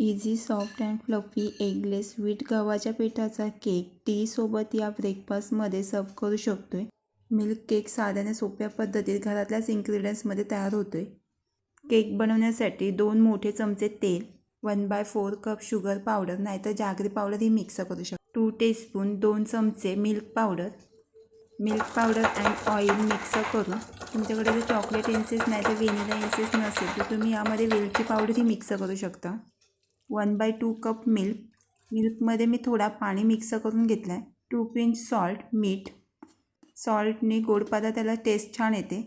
Easy soft and fluffy eggless wheat गव्हाच्या पिठाचा cake टीसोबत या ब्रेकफास्टमध्ये सर्व करू शकतो आहे मिल्क केक साध्याने सोप्या पद्धतीत घरातल्याच इन्ग्रेडियंट्समध्ये तयार होतो आहे केक बनवण्यासाठी दोन मोठे चमचे तेल one by four cup sugar powder नाहीतर जागरी पावडर ही मिक्स करू शकतो. टू टीस्पून दोन चमचे milk powder milk powder and oil mix करून तुमच्याकडे जर चॉकलेट इन्सेस नाही तर व्हेनिला इन्सेस नसेल तर तुम्ही यामध्ये वेलची पावडर ही मिक्स करू शकता. One by two cup milk. मिल्कमध्ये मी थोडा पाणी मिक्स करून घेतला आहे टू पिंच सॉल्ट मीठ. सॉल्टने गोड पदार्थाला टेस्ट छान येते.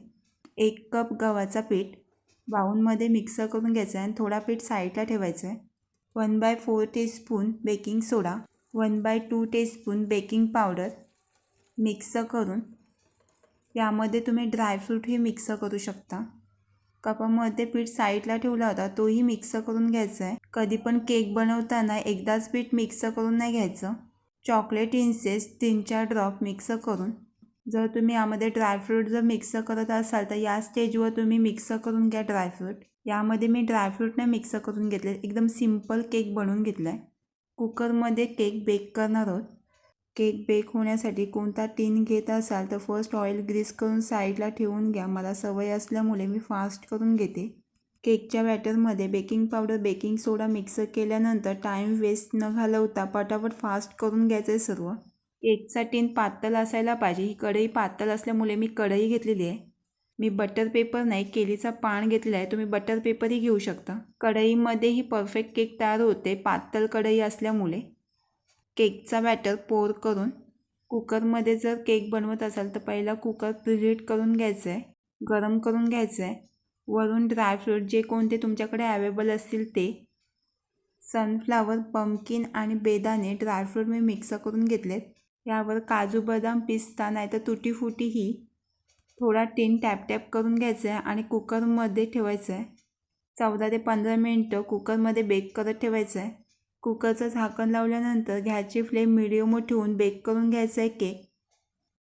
एक कप गव्हाचा पीठ. बाऊनमध्ये मिक्स करून घ्यायचं आहे आणि थोडा पीठ साईडला ठेवायचा आहे one by four teaspoon baking soda. One by two teaspoon baking powder mix करून. यामध्ये तुम्ही ड्रायफ्रूटही मिक्स करू शकता. कपामध्ये पीठ साईडला ठेवला होता तोही मिक्स करून घ्यायचा आहे कधी पण केक बनवताना एकदाच पीठ मिक्स करून नाही घ्यायचं. चॉकलेट इन्सेस तीन चार ड्रॉप मिक्स करून. जर तुम्ही यामध्ये ड्रायफ्रूट जर मिक्स करत असाल तर या स्टेजवर तुम्ही मिक्स करून घ्या ड्रायफ्रूट यामध्ये मी ड्रायफ्रूटने मिक्स करून घेतले एकदम सिंपल केक बनवून घेतला आहे कुकरमध्ये केक बेक करणार आहोत. केक बेक होण्यासाठी कोणता टीन घेत असाल तर फर्स्ट ऑइल ग्रीस करून साईडला ठेवून घ्या. मला सवय असल्यामुळे मी फास्ट करून घेते. केकच्या बॅटरमध्ये baking powder baking soda mix केल्यानंतर टाईम वेस्ट न घालवता पटापट फास्ट करून घ्यायचं आहे सर्व. केकचा टीन पातळ असायला पाहिजे. ही कढई पातळ असल्यामुळे मी कढई घेतलेली आहे. मी बटर पेपर नाही केलीचा पान घेतलेला आहे. तुम्ही बटर पेपरही घेऊ शकता. कढईमध्येही परफेक्ट केक तयार होते. पातळ कढई असल्यामुळे. केकचा बॅटर पोर करून कुकरमध्ये जर केक बनवत असाल तर पहिला कुकर प्रिहीट करून घ्यायचं आहे गरम करून घ्यायचं आहे. वरून ड्रायफ्रूट जे कोणते तुमच्याकडे अवेलेबल असतील ते. सनफ्लावर पम्पकिन आणि बेदाणे ड्रायफ्रूट मी मिक्स करून घेतलेत. यावर काजू बदाम पिस्ता नाही तर तुटी थोडा टीन टॅप टॅप करून घ्यायचं आहे आणि कुकरमध्ये ठेवायचं आहे. चौदा ते पंधरा मिनटं कुकरमध्ये बेक करत ठेवायचं आहे. कुकरचं झाकण लावल्यानंतर गॅसची फ्लेम मिडियमवर ठेवून बेक करून घ्यायचा आहे केक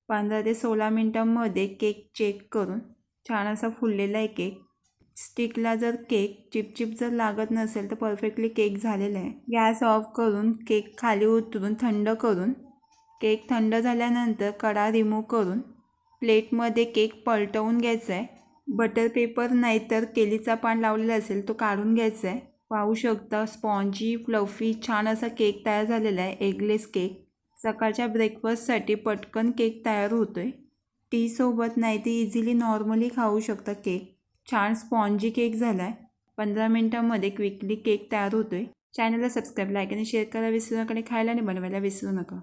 पंधरा ते सोळा मिनटांमध्ये केक चेक करून छान असा फुललेला आहे केक स्टिकला जर केक चिपचिप जर लागत नसेल तर परफेक्टली केक झालेला आहे. गॅस ऑफ करून केक खाली उतरून थंड करून केक थंड झाल्यानंतर कडा रिमूव्ह करून प्लेटमध्ये केक पलटवून घ्यायचा आहे. बटर पेपर नाहीतर केलीचा पान लावलेला असेल तो काढून घ्यायचा आहे. पाहू शकता स्पॉन्जी फ्लफी छान असा केक तयार झालेला आहे. Eggless cake. सकाळच्या ब्रेकफास्टसाठी पटकन केक तयार होतो आहे टीसोबत नाही ते इझिली नॉर्मली खाऊ शकता केक. छान स्पॉन्जी केक झाला आहे पंधरा मिनटामध्ये क्विकली केक तयार होतो आहे चॅनलला सबस्क्राईब लाईक आणि शेअर करायला विसरू नका आणि खायला आणि बनवायला विसरू नका.